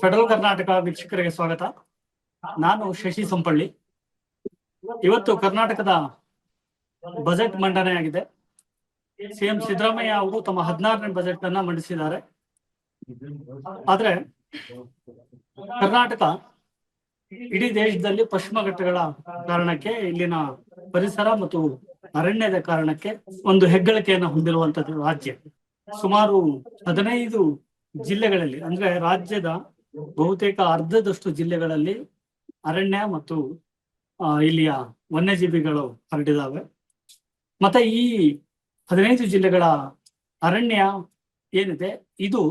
Federal Karnataka ವೀಕ್ಷಕರಿಗೆ ಸ್ವಾಗತ. ನಾನು ಶಶಿ ಸಂಪಳ್ಳಿ. ಇವತ್ತು ಕರ್ನಾಟಕದ ಬಜೆಟ್ ಮಂಡನೆ ಆಗಿದೆ. ಸಿಎಂ ಸಿದ್ದರಾಮಯ್ಯ ಅವರು ತಮ್ಮ ಹದಿನಾರನೇ ಬಜೆಟ್ ಅನ್ನ ಮಂಡಿಸಿದ್ದಾರೆ. ಆದ್ರೆ ಕರ್ನಾಟಕ ಇಡೀ ದೇಶದಲ್ಲಿ ಪಶ್ಚಿಮ ಘಟ್ಟಗಳ ಕಾರಣಕ್ಕೆ, ಇಲ್ಲಿನ ಪರಿಸರ ಮತ್ತು ಅರಣ್ಯದ ಕಾರಣಕ್ಕೆ ಒಂದು ಹೆಗ್ಗಳಿಕೆಯನ್ನು ಹೊಂದಿರುವಂತದ್ದು ರಾಜ್ಯ. ಸುಮಾರು ಹದಿನೈದು ಜಿಲ್ಲೆಗಳಲ್ಲಿ, ಅಂದ್ರೆ ರಾಜ್ಯದ ಬಹುತೇಕ ಅರ್ಧದಷ್ಟು ಜಿಲ್ಲೆಗಳಲ್ಲಿ ಅರಣ್ಯ ಮತ್ತು ಇಲ್ಲಿಯ ವನ್ಯಜೀವಿಗಳು ಹರಡಿದಾವೆ. ಮತ್ತೆ ಈ ಹದಿನೈದು ಜಿಲ್ಲೆಗಳ ಅರಣ್ಯ ಏನಿದೆ, ಇದು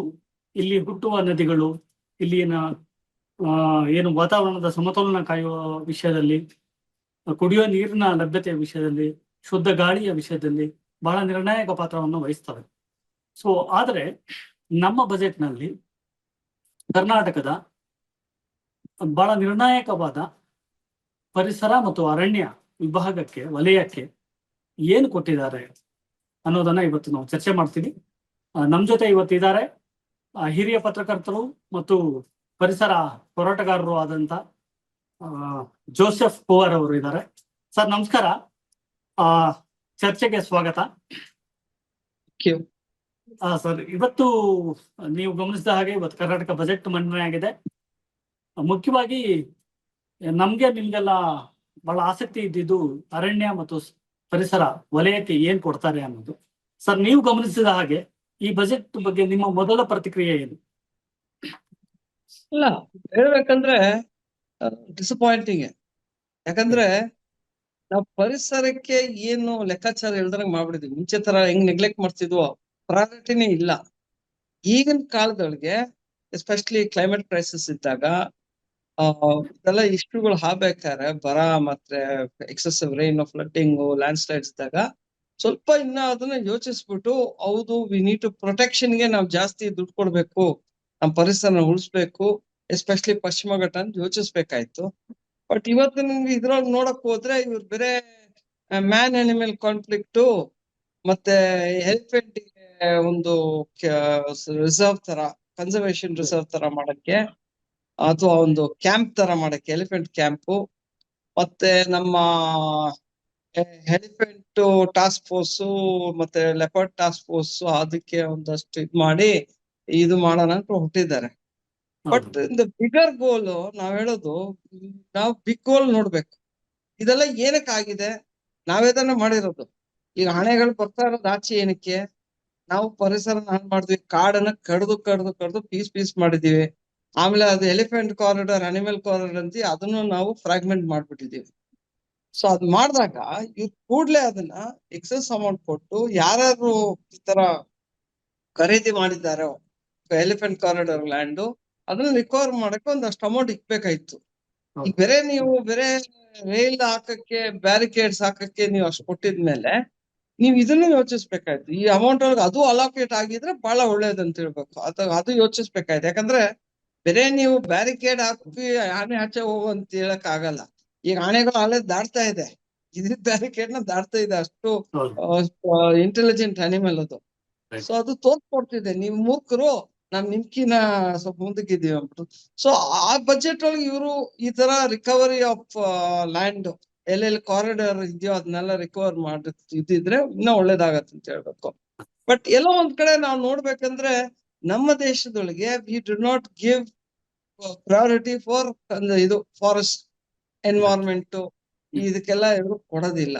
ಇಲ್ಲಿ ಹುಟ್ಟುವ ನದಿಗಳು, ಇಲ್ಲಿನ ಏನು ವಾತಾವರಣದ ಸಮತೋಲನ ಕಾಯುವ ವಿಷಯದಲ್ಲಿ, ಕುಡಿಯುವ ನೀರಿನ ಲಭ್ಯತೆಯ ವಿಷಯದಲ್ಲಿ, ಶುದ್ಧ ಗಾಳಿಯ ವಿಷಯದಲ್ಲಿ ಬಹಳ ನಿರ್ಣಾಯಕ ಪಾತ್ರವನ್ನು ವಹಿಸ್ತವೆ. ಸೊ ಆದರೆ ನಮ್ಮ ಬಜೆಟ್ನಲ್ಲಿ ಕರ್ನಾಟಕದ ಬಹಳ ನಿರ್ಣಾಯಕವಾದ ಪರಿಸರ ಮತ್ತು ಅರಣ್ಯ ವಿಭಾಗಕ್ಕೆ, ವಲಯಕ್ಕೆ ಏನು ಕೊಟ್ಟಿದ್ದಾರೆ ಅನ್ನೋದನ್ನ ಇವತ್ತು ನಾವು ಚರ್ಚೆ ಮಾಡ್ತೀವಿ. ನಮ್ಮ ನಮ್ ಜೊತೆ ಇವತ್ತಿದ್ದಾರೆ ಹಿರಿಯ ಪತ್ರಕರ್ತರು ಮತ್ತು ಪರಿಸರ ಹೋರಾಟಗಾರರು ಆದಂತ ಜೋಸೆಫ್ ಪೋವರ್ ಅವರು ಇದ್ದಾರೆ. ಸರ್, ನಮಸ್ಕಾರ. ಆ, ಚರ್ಚೆಗೆ ಸ್ವಾಗತ. ಸರ್ ಇವತ್ತು ನೀವು ಗಮನಿಸಿದ ಹಾಗೆ ಇವತ್ತು ಕರ್ನಾಟಕ ಬಜೆಟ್ ಮಂಡನೆ ಆಗಿದೆ. ಮುಖ್ಯವಾಗಿ ನಮ್ಗೆ ನಿಮ್ಗೆಲ್ಲ ಬಹಳ ಆಸಕ್ತಿ ಇದ್ದಿದ್ದು ಅರಣ್ಯ ಮತ್ತು ಪರಿಸರ ವಲಯಕ್ಕೆ ಏನ್ ಕೊಡ್ತಾರೆ ಅನ್ನೋದು. ಸರ್, ನೀವು ಗಮನಿಸಿದ ಹಾಗೆ ಈ ಬಜೆಟ್ ಬಗ್ಗೆ ನಿಮ್ಮ ಮೊದಲ ಪ್ರತಿಕ್ರಿಯೆ ಏನು? ಇಲ್ಲ, ಹೇಳ್ಬೇಕಂದ್ರೆ ಡಿಸಪಾಯಿಂಟಿಂಗ್ ಯಾಕಂದ್ರೆ ನಾವು ಪರಿಸರಕ್ಕೆ ಏನು ಲೆಕ್ಕಾಚಾರ ಹೇಳ್ದಂಗೆ ಮಾಡ್ಬಿಡಿದ್ವಿ ಮುಂಚೆ ತರ ಹೆಂಗ್ ನೆಗ್ಲೆಕ್ಟ್ ಮಾಡ್ತಿದ್ವೋ ಪ್ರಾಯೋರಿಟಿನೇ ಇಲ್ಲ. ಈಗಿನ ಕಾಲದೊಳಗೆ ಎಸ್ಪೆಷಲಿ ಕ್ಲೈಮೇಟ್ ಕ್ರೈಸಿಸ್ ಇದ್ದಾಗ ಇದೆಲ್ಲ ಇಶ್ಯೂಗಳು ಆಗ್ಬೇಕಾದ್ರೆ ಬರ ಮತ್ತೆ excessive rain flooding landslides ಇದ್ದಾಗ ಸ್ವಲ್ಪ ಇನ್ನ ಅದನ್ನ ಯೋಚಿಸ್ಬಿಟ್ಟು ಹೌದು ವಿ ನೀಡ್ ಟು ಪ್ರೊಟೆಕ್ಷನ್ಗೆ ನಾವು ಜಾಸ್ತಿ ದುಡ್ಡು ಕೊಡ್ಬೇಕು ನಮ್ಮ ಪರಿಸರನ ಉಳಿಸ್ಬೇಕು ಎಸ್ಪೆಷಲಿ ಪಶ್ಚಿಮ ಘಟ್ಟ ಅಂತ ಯೋಚಿಸ್ಬೇಕಾಯ್ತು. ಬಟ್ ಇವತ್ತು ನಿಮ್ಗೆ ಇದ್ರೊಳಗೆ ನೋಡಕ್ ಹೋದ್ರೆ ಇವ್ರು ಬೇರೆ ಮ್ಯಾನ್ ಅನಿಮಲ್ ಕಾನ್ಫ್ಲಿಕ್ಟು ಮತ್ತೆ ಎಲಿಫೆಂಟ್ ಒಂದು ರಿಸರ್ವ್ ತರ ಕನ್ಸರ್ವೇಶನ್ ರಿಸರ್ವ್ ತರ ಮಾಡಕ್ಕೆ ಅಥವಾ ಒಂದು ಕ್ಯಾಂಪ್ ತರ ಮಾಡಕ್ಕೆ ಎಲಿಫೆಂಟ್ ಕ್ಯಾಂಪ್ ಮತ್ತೆ ನಮ್ಮ ಎಲಿಫೆಂಟ್ ಟಾಸ್ಕ್ ಫೋರ್ಸ್ ಮತ್ತೆ ಲೆಪರ್ಡ್ ಟಾಸ್ಕ್ ಫೋರ್ಸ್ ಅದಕ್ಕೆ ಒಂದಷ್ಟು ಇದ್ ಮಾಡಿ ಇದು ಮಾಡೋಣ ಅಂತ ಹುಟ್ಟಿದ್ದಾರೆ ಬಟ್ ಇಂದ ಬಿಗರ್ ಗೋಲ್ ನಾವ್ ಹೇಳೋದು ನಾವು ಬಿಗ್ ಗೋಲ್ ನೋಡ್ಬೇಕು. ಇದೆಲ್ಲ ಏನಕ್ಕೆ ಆಗಿದೆ ನಾವೇದನ್ನ ಮಾಡಿರೋದು. ಈಗ ಹಣೆಗಳು ಬರ್ತಾ ಇರೋದು ಆಚೆ ಏನಕ್ಕೆ? ನಾವು ಪರಿಸರನ ಹಾಳು ಮಾಡಿದ್ವಿ. ಕಾಡನ್ನ ಕಡ್ದು ಕಡ್ದು ಕಡ್ದು ಪೀಸ್ ಪೀಸ್ ಮಾಡಿದೀವಿ ಆಮೇಲೆ ಅದು ಎಲಿಫೆಂಟ್ ಕಾರಿಡಾರ್ ಅನಿಮಲ್ ಕಾರಿಡಾರ್ ಅಂತ ಅದನ್ನು ನಾವು ಫ್ರಾಗ್ಮೆಂಟ್ ಮಾಡ್ಬಿಟ್ಟಿದೀವಿ ಸೊ ಅದ್ ಮಾಡಿದಾಗ ಇವ್ ಕೂಡ್ಲೆ ಅದನ್ನ ಎಕ್ಸಸ್ ಅಮೌಂಟ್ ಕೊಟ್ಟು ಯಾರ್ಯಾರು ಈ ತರ ಖರೀದಿ ಮಾಡಿದ್ದಾರೋ ಎಲಿಫೆಂಟ್ ಕಾರಿಡಾರ್ ಲ್ಯಾಂಡ್ ಅದನ್ನ ರಿಕವರ್ ಮಾಡಕ್ಕೆ ಒಂದಷ್ಟು ಅಮೌಂಟ್ ಇಕ್ಬೇಕಾಯ್ತು. ಈಗ ಬೇರೆ ನೀವು ಬೇರೆ ರೈಲ್ ಹಾಕಕ್ಕೆ ಬ್ಯಾರಿಕೇಡ್ಸ್ ಹಾಕಕ್ಕೆ ನೀವು ಅಷ್ಟು ಕೊಟ್ಟಿದ್ಮೇಲೆ ನೀವು ಇದನ್ನು ಯೋಚಿಸ್ಬೇಕಾಯ್ತು. ಈ ಅಮೌಂಟ್ ಒಳಗೆ ಅದು ಅಲೋಕೇಟ್ ಆಗಿದ್ರೆ ಬಹಳ ಒಳ್ಳೇದಂತ ಹೇಳ್ಬೇಕು ಅದು ಅದು ಯೋಚಿಸ್ಬೇಕಾಯ್ತು. ಯಾಕಂದ್ರೆ ಬೇರೆ ನೀವು ಬ್ಯಾರಿಕೇಡ್ ಹಾಕಿ ಆನೆ ಆಚೆ ಹೋಗು ಅಂತ ಹೇಳಕ್ ಆಗಲ್ಲ ಈಗ ಆನೆಗಳು ಅಲ್ಲೇ ದಾಟ್ತಾ ಇದೆ. ಇದ್ರ ಬ್ಯಾರಿಕೇಡ್ನ ದಾಟ್ತಾ ಇದೆ. ಅಷ್ಟು ಇಂಟೆಲಿಜೆಂಟ್ ಅನಿಮಲ್ ಅದು. ಸೊ ಅದು ತೋರ್ಸ್ಕೊಡ್ತಿದೆ. ನೀವು ಮೂರ್ಖರು ನಾವ್ ನಿಮ್ಕಿನ ಸ್ವಲ್ಪ ಮುಂದಕ್ಕಿದೀವಿ ಅಂದ್ಬಿಟ್ಟು. ಸೊ ಆ ಬಜೆಟ್ ಒಳಗೆ ಇವರು ಈ ತರ ರಿಕವರಿ ಆಫ್ ಲ್ಯಾಂಡ್ ಎಲ್ಲೆಲ್ಲಿ ಕಾರಿಡಾರ್ ಇದೆಯೋ ಅದನ್ನೆಲ್ಲ ರಿಕವರ್ ಮಾಡಿ ಇದ್ದಿದ್ರೆ ಇನ್ನೂ ಒಳ್ಳೇದಾಗತ್ತೆ ಅಂತ ಹೇಳ್ಬೇಕು. ಬಟ್ ಎಲ್ಲೋ ಒಂದ್ ಕಡೆ ನಾವು ನೋಡ್ಬೇಕಂದ್ರೆ ನಮ್ಮ ದೇಶದೊಳಗೆ we do not give priority for ಇದು ಫಾರೆಸ್ಟ್ ಎನ್ವೈರ್ಮೆಂಟ್ ಇದಕ್ಕೆಲ್ಲ ಇವರು ಕೊಡೋದಿಲ್ಲ.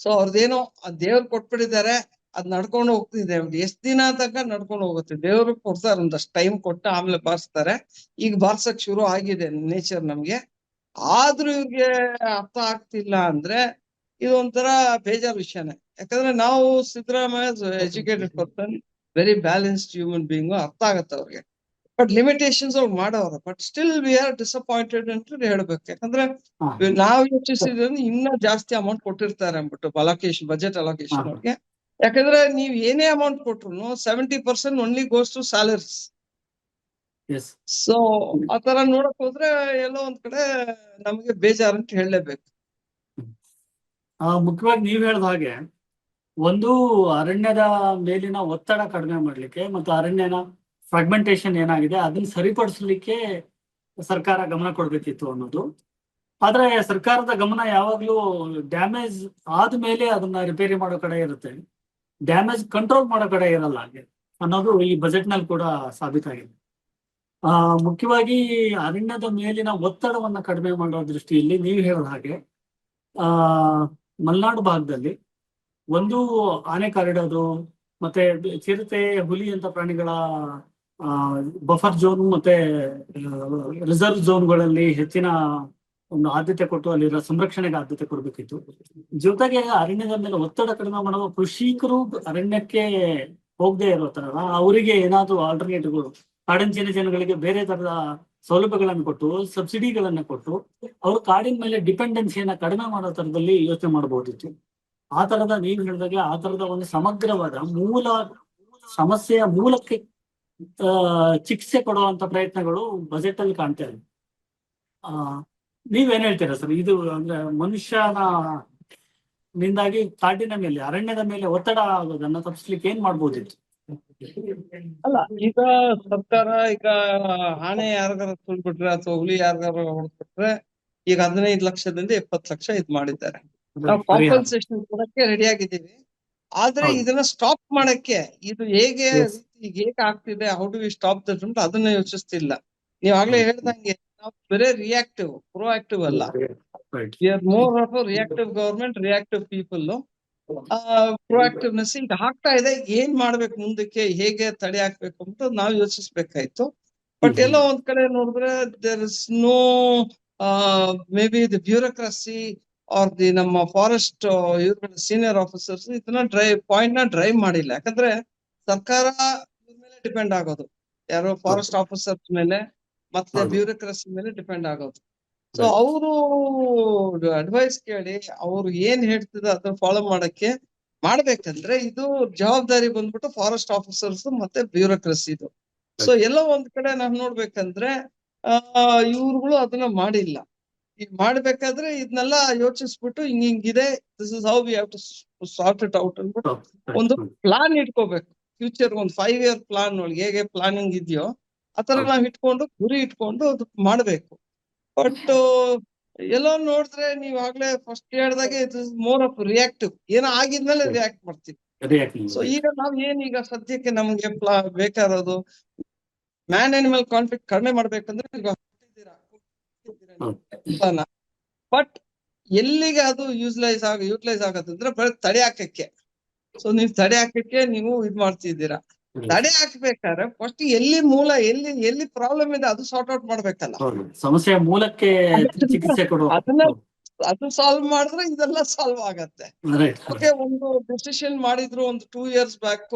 ಸೊ ಅವ್ರದ್ದೇನೋ ದೇವ್ರು ಕೊಟ್ಬಿಟ್ಟಿದ್ದಾರೆ, ಅದ್ ನಡ್ಕೊಂಡು ಹೋಗ್ತಿದೆ. ಎಷ್ಟ್ ದಿನ ತನಕ ನಡ್ಕೊಂಡು ಹೋಗುತ್ತೆ? ದೇವ್ರು ಕೊಡ್ತಾರೆ ಒಂದಷ್ಟು ಟೈಮ್ ಕೊಟ್ಟು ಆಮೇಲೆ ಬಾರಿಸ್ತಾರೆ. ಈಗ ಬಾರ್ಸಕ್ ಶುರು ಆಗಿದೆ ನೇಚರ್ ನಮ್ಗೆ. ಆದ್ರೂ ಇವ್ರಿಗೆ ಅರ್ಥ ಆಗ್ತಿಲ್ಲ ಅಂದ್ರೆ ಇದೊಂಥರ ಬೇಜಾರ್ ವಿಷಯನೇ. ಯಾಕಂದ್ರೆ ನಾವು Siddaramaiah educated person very balanced human being ಅರ್ಥ ಆಗತ್ತೆ ಅವ್ರಿಗೆ. ಬಟ್ ಲಿಮಿಟೇಷನ್ಸ್ ಅವ್ರು ಮಾಡೋರು but still we are disappointed ಅಂತ ಹೇಳ್ಬೇಕು. ಯಾಕಂದ್ರೆ. ನಾವು ಯೋಚಿಸಿದ್ರೆ ಇನ್ನ ಜಾಸ್ತಿ ಅಮೌಂಟ್ ಕೊಟ್ಟಿರ್ತಾರೆ ಅಂದ್ಬಿಟ್ಟು ಅಲೋಕೇಶನ್ ಬಜೆಟ್ ಅಲೋಕೇಶನ್. ಅವ್ರಿಗೆ. ಯಾಕಂದ್ರೆ ನೀವ್ ಏನೇ ಅಮೌಂಟ್ ಕೊಟ್ರು seventy percent only goes to salaries so ಆತರ ನೋಡಕ್ ಹೋದ್ರೆ ಎಲ್ಲೋ ಒಂದ್ ಕಡೆ ನಮಗೆ ಬೇಜಾರು ಅಂತ ಹೇಳಲೇಬೇಕು. ಆ ಮುಖ್ಯವಾಗಿ ನೀವ್ ಹೇಳ್ದ ಹಾಗೆ ಒಂದು ಅರಣ್ಯದ ಮೇಲಿನ ಒತ್ತಡ ಕಡಿಮೆ ಮಾಡ್ಲಿಕ್ಕೆ ಮತ್ತು ಅರಣ್ಯನ ಫ್ರಾಗ್ಮೆಂಟೇಶನ್ ಏನಾಗಿದೆ ಅದನ್ನ ಸರಿಪಡಿಸ್ಲಿಕ್ಕೆ ಸರ್ಕಾರ ಗಮನ ಕೊಡ್ಬೇಕಿತ್ತು ಅನ್ನೋದು. ಆದ್ರೆ ಸರ್ಕಾರದ ಗಮನ ಯಾವಾಗ್ಲೂ ಡ್ಯಾಮೇಜ್ ಆದ್ಮೇಲೆ ಅದನ್ನ ರಿಪೇರಿ ಮಾಡೋ ಕಡೆ ಇರುತ್ತೆ. ಡ್ಯಾಮೇಜ್ ಕಂಟ್ರೋಲ್ ಮಾಡೋ ಕಡೆ ಇರಲ್ಲ ಹಾಗೆ ಅನ್ನೋದು ಈ ಬಜೆಟ್ನಲ್ಲಿ ಕೂಡ ಸಾಬೀತಾಗಿದೆ. ಆ, ಮುಖ್ಯವಾಗಿ ಅರಣ್ಯದ ಮೇಲಿನ ಒತ್ತಡವನ್ನ ಕಡಿಮೆ ಮಾಡೋ ದೃಷ್ಟಿಯಲ್ಲಿ ನೀವು ಹೇಳಿದ ಹಾಗೆ, ಆ, ಮಲೆನಾಡು ಭಾಗದಲ್ಲಿ ಒಂದು ಆನೆ ಕಾರಿಡೋದು, ಮತ್ತೆ ಚಿರತೆ, ಹುಲಿ ಅಂತ ಪ್ರಾಣಿಗಳ ಬಫರ್ ಝೋನ್ ಮತ್ತೆ ರಿಸರ್ವ್ ಝೋನ್ಗಳಲ್ಲಿ ಹೆಚ್ಚಿನ ಒಂದು ಆದ್ಯತೆ ಕೊಟ್ಟು ಅಲ್ಲಿರೋ ಸಂರಕ್ಷಣೆಗೆ ಆದ್ಯತೆ ಕೊಡಬೇಕಿತ್ತು. ಜೊತೆಗೆ ಅರಣ್ಯದ ಮೇಲೆ ಒತ್ತಡ ಕಡಿಮೆ ಮಾಡುವ ಕೃಷಿಕರು ಅರಣ್ಯಕ್ಕೆ ಹೋಗದೆ ಇರೋ ತರ ಅವರಿಗೆ ಏನಾದ್ರು ಆಲ್ಟರ್ನೇಟಿವ್ಗಳು ಕಾಡಂಚಿನ ಜನಗಳಿಗೆ ಬೇರೆ ತರದ ಸೌಲಭ್ಯಗಳನ್ನು ಕೊಟ್ಟು, ಸಬ್ಸಿಡಿಗಳನ್ನ ಕೊಟ್ಟು, ಅವರು ಕಾಡಿನ ಮೇಲೆ ಡಿಪೆಂಡೆನ್ಸಿಯನ್ನ ಕಡಿಮೆ ಮಾಡೋ ತರದಲ್ಲಿ ಯೋಚನೆ ಮಾಡಬಹುದಿತ್ತು. ಆ ತರದ ನೀವು ಹೇಳಿದಾಗ ಆ ತರದ ಒಂದು ಸಮಗ್ರವಾದ ಮೂಲ ಸಮಸ್ಯೆಯ ಮೂಲಕ್ಕೆ ಚಿಕಿತ್ಸೆ ಕೊಡುವಂತ ಪ್ರಯತ್ನಗಳು ಬಜೆಟ್ ಅಲ್ಲಿ ಕಾಣ್ತಾ ಇದೆ ಆ, ನೀವೇನ್ ಹೇಳ್ತೀರಾ ಸರ್? ಇದು ಅಂದ್ರೆ ಮನುಷ್ಯನ ನಿಂದಾಗಿ ಕಾಡಿನ ಮೇಲೆ, ಅರಣ್ಯದ ಮೇಲೆ ಒತ್ತಡ ಆಗೋದನ್ನ ತಪ್ಪಿಸ್ಲಿಕ್ಕೆ ಏನ್ ಮಾಡ್ಬೋದಿತ್ತು? ಅಲ್ಲ ಈಗ ಸರ್ಕಾರ ಈಗ ಆನೆ ಯಾರಿಗಾರ ತುಳ್ಬಿಟ್ರೆ ಅಥವಾ ಹುಲಿ ಯಾರಿಗಾರ ಹೊಡೆದ್ಬಿಟ್ರೆ ಈಗ ಹದಿನೈದು ಲಕ್ಷದಿಂದ ಇಪ್ಪತ್ತು ಲಕ್ಷ ಇದ್ ಮಾಡಿದ್ದಾರೆ. ನಾವು. ಕಾಂಪನ್ಸೇಷನ್ ಕೊಡಕ್ಕೆ ರೆಡಿ ಆಗಿದ್ದೀವಿ. ಆದ್ರೆ ಇದನ್ನ ಸ್ಟಾಪ್ ಮಾಡಕ್ಕೆ ಇದು ಹೇಗೆ. ಈಗ ಹೇಗೆ ಆಗ್ತಿದೆ how do we stop that ಅಂತ ಅದನ್ನ ಯೋಚಿಸ್ತಿಲ್ಲ. ನೀವ್ ಆಗ್ಲೇ. ಹೇಳ್ದಂಗೆ ನಾವು ಬರೇ ರಿಯಾಕ್ಟಿವ್ ಪ್ರೊಆಕ್ಟಿವ್ ಅಲ್ಲ. More of reactive government reactive people ಪ್ರೊಆಕ್ಟಿವ್ನೆಸ್ ಈಗ ಆಗ್ತಾ ಇದೆ. ಏನ್ ಮಾಡ್ಬೇಕು ಮುಂದಕ್ಕೆ? ಹೇಗೆ ತಡೆ ಹಾಕ್ಬೇಕು ಅಂತ ನಾವು ಯೋಚಿಸ್ಬೇಕಾಯ್ತು. ಬಟ್. ಎಲ್ಲೋ ಒಂದ್ ಕಡೆ ನೋಡಿದ್ರೆ there is no maybe the bureaucracy or the ನಮ್ಮ ಫಾರೆಸ್ಟ್ ಇವ್ರ ಸೀನಿಯರ್ ಆಫೀಸರ್ಸ್ ಇದನ್ನ ಡ್ರೈವ್ ಪಾಯಿಂಟ್ನ ಡ್ರೈವ್ ಮಾಡಿಲ್ಲ. ಯಾಕಂದ್ರೆ ಸರ್ಕಾರ ಮೇಲೆ ಡಿಪೆಂಡ್ ಆಗೋದು. ಯಾರೋ ಫಾರೆಸ್ಟ್ ಆಫೀಸರ್ಸ್ ಮೇಲೆ ಮತ್ತೆ. ಬ್ಯೂರೋಕ್ರಸಿ ಮೇಲೆ ಡಿಪೆಂಡ್ ಆಗೋದು. ಸೊ. ಅವರು ಅಡ್ವೈಸ್ ಕೇಳಿ ಅವ್ರು ಏನ್ ಹೇಳ್ತಿದ್ರು ಅದನ್ನ ಫಾಲೋ ಮಾಡಕ್ಕೆ ಮಾಡ್ಬೇಕಂದ್ರೆ ಇದು ಜವಾಬ್ದಾರಿ ಬಂದ್ಬಿಟ್ಟು ಫಾರೆಸ್ಟ್ ಆಫೀಸರ್ಸ್ ಮತ್ತೆ ಬ್ಯೂರೋಕ್ರಸಿದು ಸೊ ಎಲ್ಲ ಒಂದ್ ಕಡೆ ನಾವು ನೋಡ್ಬೇಕಂದ್ರೆ ಆ ಇವ್ರುಗಳು ಅದನ್ನ ಮಾಡಿಲ್ಲ. ಈಗ ಮಾಡ್ಬೇಕಾದ್ರೆ ಇದನ್ನೆಲ್ಲ ಯೋಚಿಸ್ಬಿಟ್ಟು ಹಿಂಗ್ ಹಿಂಗಿದೆ this is how we have to sort it out ಅಂದ್ಬಿಟ್ಟು ಒಂದು ಪ್ಲಾನ್ ಇಟ್ಕೋಬೇಕು. ಫ್ಯೂಚರ್ ಒಂದು ಫೈವ್ ಇಯರ್ ಪ್ಲಾನ್ ಒಳಗೆ ಹೇಗೆ ಪ್ಲಾನಿಂಗ್ ಇದೆಯೋ ಆತರ. ನಾವ್ ಇಟ್ಕೊಂಡು ಗುರಿ ಇಟ್ಕೊಂಡು ಅದು ಮಾಡ್ಬೇಕು. ಬಟ್ ಎಲ್ಲೋ ನೋಡಿದ್ರೆ ನೀವ್ ಆಗ್ಲೇ ಫಸ್ಟ್ ಹೇಳ್ದಾಗೆ it is more of reactive ಏನೋ ಆಗಿದ್ಮೇಲೆ ರಿಯಾಕ್ಟ್ ಮಾಡ್ತೀವಿ. ಸೊ ಈಗ ನಾವ್ ಏನ್ ಈಗ ಸದ್ಯಕ್ಕೆ ನಮ್ಗೆ ಬೇಕಾರದು ಮ್ಯಾನ್ ಅನಿಮಲ್ ಕಾನ್ಫ್ಲಿಕ್ಟ್ ಕಡಿಮೆ ಮಾಡ್ಬೇಕಂದ್ರೆ. ಬಟ್ ಎಲ್ಲಿಗೆ ಅದು ಯೂಸ್ಲೈಸ್ ಆಗ ಯೂಟಿಲೈಸ್ ಆಗತ್ತಂದ್ರೆ ಬರೀ ತಡೆ ಹಾಕಕ್ಕೆ ಸೊ ನೀವ್ ತಡೆ ಹಾಕಕ್ಕೆ ನೀವು ಇದ್ ಮಾಡ್ತಿದ್ದೀರಾ. ತಡೆ ಹಾಕ್ಬೇಕಾದ್ರೆ ಫಸ್ಟ್ ಎಲ್ಲಿ ಮೂಲ ಎಲ್ಲಿ ಎಲ್ಲಿ ಪ್ರಾಬ್ಲಮ್ ಇದೆ ಅದು ಸಾರ್ಟ್ ಔಟ್ ಮಾಡ್ಬೇಕಲ್ಲ. ಸಮಸ್ಯೆ ಮೂಲಕ್ಕೆ ಚಿಕಿತ್ಸೆ ಅದನ್ನ ಅದು ಸಾಲ್ವ್ ಮಾಡಿದ್ರೆ ಇದೆಲ್ಲ ಸಾಲ್ವ್ ಆಗತ್ತೆ. ಓಕೆ ಒಂದು ಡಿಸಿಷನ್ ಮಾಡಿದ್ರು ಒಂದು ಟೂ ಇಯರ್ಸ್ ಬ್ಯಾಕ್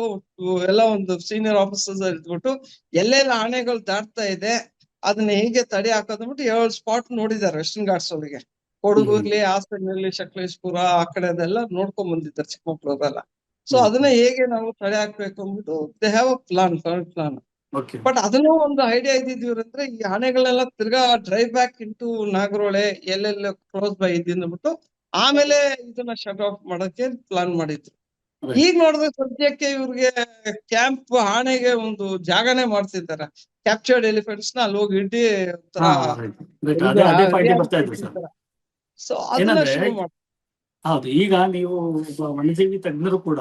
ಎಲ್ಲ ಒಂದು ಸೀನಿಯರ್ ಆಫೀಸರ್ಸ್ ಇದ್ಬಿಟ್ಟು ಎಲ್ಲೆಲ್ಲ ಆಣೆಗಳು ದಾಟ್ತಾ ಇದೆ ಅದನ್ನ ಹೇಗೆ ತಡೆ ಹಾಕೋದ್ಬಿಟ್ಟು ಏಳು ಸ್ಪಾಟ್ ನೋಡಿದ್ದಾರೆ ವೆಸ್ಟರ್ನ್ ಘಾಟ್ಸ್ ಅವರಿಗೆ. ಕೊಡಗು ಹಾಸನಲ್ಲಿ ಸಕಲೇಶ್ಪುರ ಆ ಕಡೆದೆಲ್ಲ ನೋಡ್ಕೊಂಡ್ ಬಂದಿದ್ದಾರೆ ಚಿಕ್ಕಮಕ್ಳೂರೆಲ್ಲ ಸೊ ಅದನ್ನ ಹೇಗೆ ನಾವು ತಡೆ ಹಾಕ್ಬೇಕು ಅಂದ್ಬಿಟ್ಟು they have a plan plan okay but ಅದನ್ನ ಒಂದು ಐಡಿಯಾ ಇದ್ದಿದ್ವಿ ಅಂದ್ರೆ ಈ ಆನೆಗಳನ್ನೆಲ್ಲ ತಿರ್ಗಾ ಡ್ರೈವ್ ಬ್ಯಾಕ್ ಇಂಟು ನಾಗರೋಳೆ ಎಲ್ಲೆಲ್ಲ ಕ್ಲೋಸ್ ಬೈ ಅಂದ್ಬಿಟ್ಟು ಆಮೇಲೆ ಇದನ್ನ ಶಟ್ ಆಫ್ ಮಾಡಕ್ಕೆ ಪ್ಲಾನ್ ಮಾಡಿದ್ರು. ಈಗ ನೋಡಿದ್ರೆ ಸದ್ಯಕ್ಕೆ ಇವ್ರಿಗೆ ಕ್ಯಾಂಪ್ ಆನೆಗೆ ಒಂದು ಜಾಗನೇ ಮಾಡ್ತಿದ್ದಾರೆ ಕ್ಯಾಪ್ಚರ್ಡ್ ಎಲಿಫೆಂಟ್ಸ್ನ ಅಲ್ಲಿ ಹೋಗಿ ಸರ್. ಸೊ ಅದನ್ನ ಶುರು ಮಾಡಿ ಹೌದು ಈಗ ನೀವು ಒಬ್ಬ ವನ್ಯಜೀವಿ ತಜ್ಞರು ಕೂಡ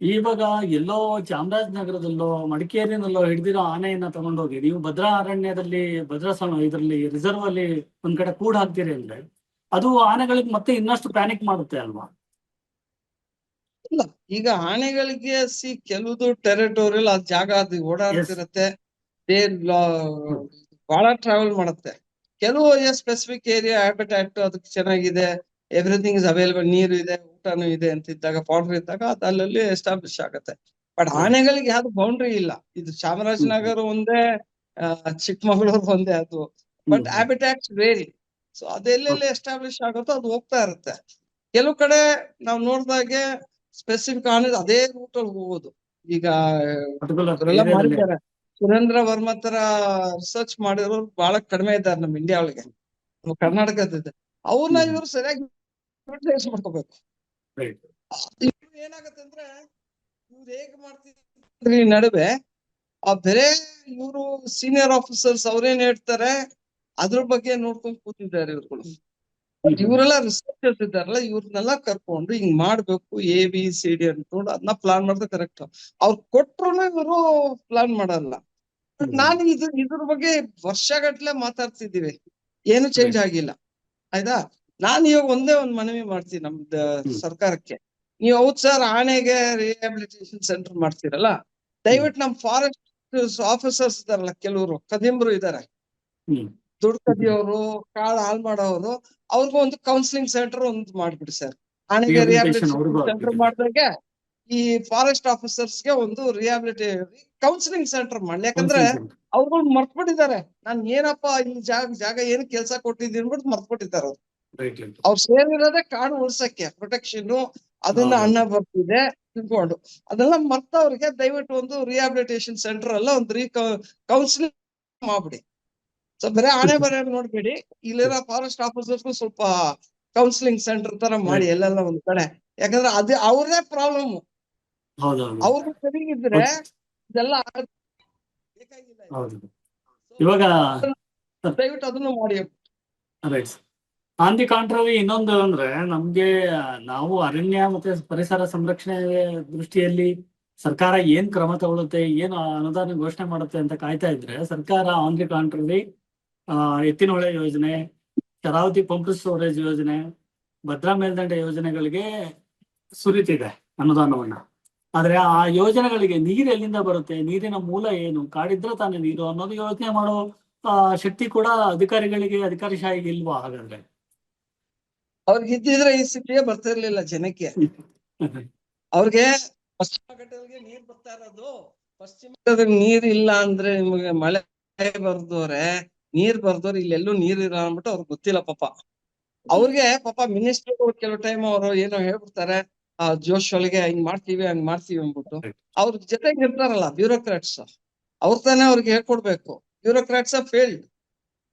ಇವಾಗ ಎಲ್ಲೋ ಚಾಮರಾಜನಗರದಲ್ಲೋ ಮಡಿಕೇರಿನಲ್ಲೋ ಹಿಡಿದಿರೋ ಆನೆಯನ್ನ ತಗೊಂಡೋಗಿ ನೀವು ಭದ್ರಾ ಅರಣ್ಯದಲ್ಲಿ ಭದ್ರಾ ಇದರಲ್ಲಿ ರಿಸರ್ವ್ ಅಲ್ಲಿ ಒಂದ್ ಕಡೆ ಕೂಡ ಹಾಕ್ತೀರಿ ಅಂದ್ರೆ ಅದು ಆನೆಗಳಿಗೆ ಮತ್ತೆ ಇನ್ನಷ್ಟು ಪ್ಯಾನಿಕ್ ಮಾಡುತ್ತೆ ಅಲ್ವಾ? ಇಲ್ಲ ಈಗ ಆನೆಗಳಿಗೆ ಸಿ ಕೆಲವುದು ಟೆರಿಟೋರಿಯಲ್ ಆ ಜಾಗ ಅದು ಓಡಾಡ್ತಿರತ್ತೆ. ಬಹಳ ಟ್ರಾವೆಲ್ ಮಾಡುತ್ತೆ. ಕೆಲವು ಸ್ಪೆಸಿಫಿಕ್ ಏರಿಯಾ ಹ್ಯಾಬಿಟ್ಯಾಟ್ ಅದಕ್ಕೆ ಚೆನ್ನಾಗಿದೆ. ಎವ್ರಿಥಿಂಗ್ ಇಸ್ ಅವೈಲೇಬಲ್ ನೀರು ಇದೆ ಊಟನೂ ಇದೆ ಅಂತ ಇದ್ದಾಗ ಪೌಡರ್ ಇದ್ದಾಗ ಅದು ಅಲ್ಲಲ್ಲಿ ಎಸ್ಟಾಬ್ಲಿಷ್ ಆಗುತ್ತೆ. ಬಟ್ ಆನೆಗಳಿಗೆ ಯಾವ್ದು ಬೌಂಡ್ರಿ ಇಲ್ಲ. ಇದು ಚಾಮರಾಜನಗರ ಒಂದೇ ಚಿಕ್ಕಮಗಳೂರು ಒಂದೇ ಅದು. ಬಟ್ ಹ್ಯಾಬಿಟ್ಯಾಕ್ಸ್ ವೇರಿ ಸೊ ಅದೆಲ್ಲೆಲ್ಲಿ ಎಸ್ಟಾಬ್ಲಿಷ್ ಆಗುತ್ತೋ ಅದು ಹೋಗ್ತಾ ಇರುತ್ತೆ. ಕೆಲವು ಕಡೆ ನಾವು ನೋಡಿದಾಗೆ ಸ್ಪೆಸಿಫಿಕ್ ಆನೆ ಅದೇ ರೂಟ್ ಅಲ್ಲಿ ಹೋಗೋದು. ಈಗ ಸುರೇಂದ್ರ ವರ್ಮ ತರ ರಿಸರ್ಚ್ ಮಾಡಿರೋರು ಬಹಳ ಕಡಿಮೆ ಇದ್ದಾರೆ ನಮ್ಮ ಇಂಡಿಯಾ ಒಳಗೆ. ನಮ್ಮ ಕರ್ನಾಟಕದ ಅವ್ರನ್ನ ಇವ್ರು ಸರಿಯಾಗಿ ಯುಟಿಲೈಸ್ ಮಾಡ್ಕೋಬೇಕು. ಏನಾಗತ್ತೆ ಅಂದ್ರೆ ಇವ್ರು ಹೇಗ್ ಮಾಡ್ತೀವಿ ಈ ನಡುವೆ ಆ ಬೇರೆ ಇವರು ಸೀನಿಯರ್ ಆಫೀಸರ್ಸ್ ಅವ್ರೇನ್ ಹೇಳ್ತಾರೆ ಅದ್ರ ಬಗ್ಗೆ ನೋಡ್ಕೊಂಡ್ ಕೂತಿದ್ದಾರೆ ಇವ್ರುಗಳು. ಇವರೆಲ್ಲ ರಿಸರ್ಚರ್ಸ್ ಇದ್ದಾರಲ್ಲ ಇವ್ರನ್ನೆಲ್ಲ ಕರ್ಕೊಂಡು ಹಿಂಗ್ ಮಾಡ್ಬೇಕು ಎ ಬಿ ಸಿ ಡಿ ಅನ್ಕೊಂಡು ಅದನ್ನ ಪ್ಲಾನ್ ಮಾಡಿದ್ರೆ ಕರೆಕ್ಟ್ ಅವ್ರು ಕೊಟ್ರು ಇವರು ಪ್ಲಾನ್ ಮಾಡಲ್ಲ. ನಾನು ಇದು ಇದ್ರ ಬಗ್ಗೆ ವರ್ಷಗಟ್ಲೆ ಮಾತಾಡ್ತಿದ್ದೀವಿ. ಏನು ಚೇಂಜ್ ಆಗಿಲ್ಲ. ಆಯ್ತಾ? ನಾನು ಇವಾಗ ಒಂದೇ ಒಂದ್ ಮನವಿ ಮಾಡ್ತೀನಿ ನಮ್ದು ಸರ್ಕಾರಕ್ಕೆ. ನೀವು ಹೌದ್ ಸರ್ ಆನೆಗೆ ರಿಹಾಬಿಲಿಟೇಷನ್ ಸೆಂಟರ್ ಮಾಡ್ತೀರಲ್ಲ? ದಯವಿಟ್ಟು ನಮ್ ಫಾರೆಸ್ಟ್ ಆಫೀಸರ್ಸ್ ಇದಾರಲ್ಲ ಕೆಲವರು ಕದಿಂಬ್ರು ಇದಾರೆ. ದುಡ್ಡು ಕದಿಯೋರು ಕಾಳು ಹಾಳು ಮಾಡೋರು ಅವ್ರಿಗೂ ಒಂದು ಕೌನ್ಸಿಲಿಂಗ್ ಸೆಂಟರ್ ಒಂದು ಮಾಡ್ಬಿಡಿ ಸರ್ ಆನೆಗೆ ರಿಹಾಬಿಲಿಟೇಷನ್ ಸೆಂಟರ್. ಮಾಡಿದಾಗೆ ಈ ಫಾರೆಸ್ಟ್ ಆಫೀಸರ್ಸ್ಗೆ ಒಂದು ರಿಯಾಬಿಲಿಟಿ ಕೌನ್ಸಿಲಿಂಗ್ ಸೆಂಟರ್ ಮಾಡ್ಲಿ. ಯಾಕಂದ್ರೆ ಅವ್ರುಗಳು ಮರ್ತ್ಬಿಟ್ಟಿದ್ದಾರೆ. ನಾನ್ ಏನಪ್ಪ ಈ ಜಾಗ ಜಾಗ ಏನು ಕೆಲಸ ಕೊಟ್ಟಿದ್ದೀನಿ ಬಿಟ್ಟು ಮರ್ತ್ಬಿಟ್ಟಿದ್ದಾರೆ ಅವ್ರು. ಅವ್ರು ಸೇರಿರೋದೇ ಕಾಡು ಉಳ್ಸಕ್ಕೆ ಪ್ರೊಟೆಕ್ಷನ್ ಅದನ್ನ ಅಣ್ಣ ಬರ್ತಿದೆ ತಿಳ್ಕೊಂಡು. ಅದೆಲ್ಲ ಮರ್ತವ್ರಿಗೆ ದಯವಿಟ್ಟು ಒಂದು ರಿಹಾಬಿಲಿಟೇಷನ್ ಸೆಂಟರ್ ಅಲ್ಲ ಒಂದು ರೀ ಕೌನ್ಸಿಲಿಂಗ್ ಮಾಡ್ಬಿಡಿ. ಸೊ ಬರೇ ಆನೆ ಬರ ನೋಡ್ಬೇಡಿ. ಇಲ್ಲಿರೋ ಫಾರೆಸ್ಟ್ ಆಫೀಸರ್ಸ್ಗೂ ಸ್ವಲ್ಪ ಕೌನ್ಸಿಲಿಂಗ್ ಸೆಂಟರ್ ತರ ಮಾಡಿ ಎಲ್ಲೆಲ್ಲ ಒಂದ್ ಕಡೆ. ಯಾಕಂದ್ರೆ ಅದೇ ಅವ್ರದೇ ಪ್ರಾಬ್ಲಮ್ ಅವ್ರಿಗೆ ಸರಿ ಇದ್ರೆ ಇದೆಲ್ಲ ಬೇಕಾಗಿಲ್ಲ ಇವಾಗ ದಯವಿಟ್ಟು ಅದನ್ನು ಮಾಡಿ. ಆನ್ ದಿ ಕಾಂಟ್ರರಿ ಇನ್ನೊಂದು ಅಂದ್ರೆ ನಮ್ಗೆ, ನಾವು ಅರಣ್ಯ ಮತ್ತೆ ಪರಿಸರ ಸಂರಕ್ಷಣೆ ದೃಷ್ಟಿಯಲ್ಲಿ ಸರ್ಕಾರ ಏನ್ ಕ್ರಮ ತಗೊಳುತ್ತೆ, ಏನು ಅನುದಾನ ಘೋಷಣೆ ಮಾಡುತ್ತೆ ಅಂತ ಕಾಯ್ತಾ ಇದ್ರೆ ಸರ್ಕಾರ ಆನ್ ದಿ ಕಾಂಟ್ರರಿ ಎತ್ತಿನಹೊಳೆ ಯೋಜನೆ, ಶರಾವತಿ ಪಂಪ್ ಸ್ಟೋರೇಜ್ ಯೋಜನೆ, ಭದ್ರಾ ಮೇಲ್ದಂಡೆ ಯೋಜನೆಗಳಿಗೆ ಸುರಿತಿದೆ ಅನುದಾನವನ್ನ. ಆದ್ರೆ ಆ ಯೋಜನೆಗಳಿಗೆ ನೀರು ಎಲ್ಲಿಂದ ಬರುತ್ತೆ, ನೀರಿನ ಮೂಲ ಏನು, ಕಾಡಿದ್ರೆ ತಾನೇ ನೀರು ಅನ್ನೋದು ಯೋಚನೆ ಮಾಡೋ ಶಕ್ತಿ ಕೂಡ ಅಧಿಕಾರಿಗಳಿಗೆ ಅಧಿಕಾರಿಶಾಹಿಗೆ ಇಲ್ವಾ ಹಾಗಾದ್ರೆ? ಅವ್ರಿಗೆ ಇದ್ದಿದ್ರೆ ಈ ಸ್ಥಿತಿಯೇ ಬರ್ತಿರ್ಲಿಲ್ಲ ಜನಕ್ಕೆ. ಅವ್ರಿಗೆ ಪಶ್ಚಿಮ ನೀರ್ ಬರ್ತಾ ಇರೋದು. ಪಶ್ಚಿಮ ಘಟ್ಟದಲ್ಲಿ ನೀರ್ ಇಲ್ಲ ಅಂದ್ರೆ ನಿಮಗೆ ಮಳೆ ಬರ್ದೋರೆ ನೀರ್ ಬರ್ದವ್ರೆ, ಇಲ್ಲೆಲ್ಲೂ ನೀರ್ ಇಲ್ಲ ಅಂದ್ಬಿಟ್ಟು ಅವ್ರಿಗೆ ಗೊತ್ತಿಲ್ಲ ಪಾಪ. ಅವ್ರಿಗೆ ಪಾಪ ಮಿನಿಸ್ಟರ್ ಕೆಲವು ಟೈಮ್ ಅವರು ಏನೋ ಹೇಳ್ಬಿಡ್ತಾರೆ, ಆ ಜೋಶ್ ಒಳಗೆ ಹಿಂಗ್ ಮಾಡ್ತೀವಿ, ಹಂಗ್ ಮಾಡ್ತೀವಿ ಅಂದ್ಬಿಟ್ಟು. ಅವ್ರ ಜೊತೆಗೆ ಇರ್ತಾರಲ್ಲ ಬ್ಯೂರೋಕ್ರಾಟ್ಸ್ ಅವ್ರ ತಾನೇ ಅವ್ರಿಗೆ ಹೇಳ್ಕೊಡ್ಬೇಕು. Bureaucrats failed.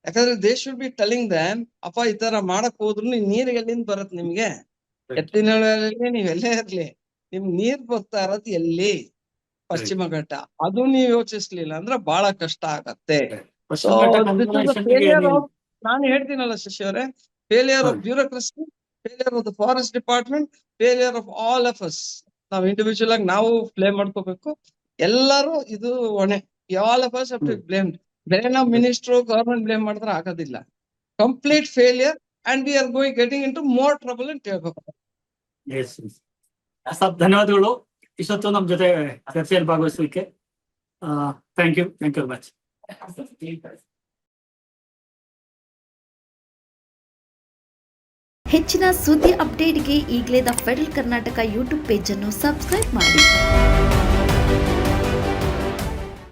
ಯಾಕಂದ್ರೆ they should be telling them ಅಪ್ಪ ಈ ತರ ಮಾಡಕ್ ಹೋದ್ರು ನೀರ್ ಎಲ್ಲಿಂದ ಬರತ್ ನಿಮ್ಗೆ? ಎತ್ತಿನ ನೀವ್ ಎಲ್ಲೇ ಇರ್ಲಿ. ನಿಮ್ ನೀರ್ ಬರ್ತಾ ಇರೋದ್ ಎಲ್ಲಿ? ಪಶ್ಚಿಮ ಘಟ್ಟ. ಅದು ನೀವ್ ಯೋಚಿಸ್ಲಿಲ್ಲ ಅಂದ್ರೆ ಬಹಳ ಕಷ್ಟ ಆಗತ್ತೆ. ನಾನು ಹೇಳ್ತೀನಲ್ಲ ಶಶಿ ಅವರೇ failure of. Bureaucracy failure of the forest department failure of all of us ನಾವ್ ಇಂಡಿವಿಜುವಲ್ ಆಗಿ ನಾವು ಪ್ಲೇ ಮಾಡ್ಕೋಬೇಕು. ಎಲ್ಲರೂ ಇದು ಹೊಣೆ. All of us to hmm. ಬೇರೆ ನಾವು ಮಿನಿಸ್ಟ್ರು ಗವರ್ಮೆಂಟ್ ಬ್ಲೇಮ್ ಮಾಡಿದ್ರೆ ಆಗೋದಿಲ್ಲ. Complete failure and we are going getting into more trouble ಅಂತ ಹೇಳ್ಬೇಕು. ಸರ್ ಧನ್ಯವಾದಗಳು. ಇಷ್ಟೊತ್ತು ನಮ್ಮ ಜೊತೆ ಚರ್ಚೆಯಲ್ಲಿ ಭಾಗವಹಿಸಲಿಕ್ಕೆ thank you thank you much ಹೆಚ್ಚಿನ ಸುದ್ದಿ ಅಪ್ಡೇಟ್ಗೆ ಈಗಲೇ ದ ಫೆಡರಲ್ ಕರ್ನಾಟಕ ಯೂಟ್ಯೂಬ್ ಪೇಜನ್ನು ಸಬ್ಸ್ಕ್ರೈಬ್ ಮಾಡಿ.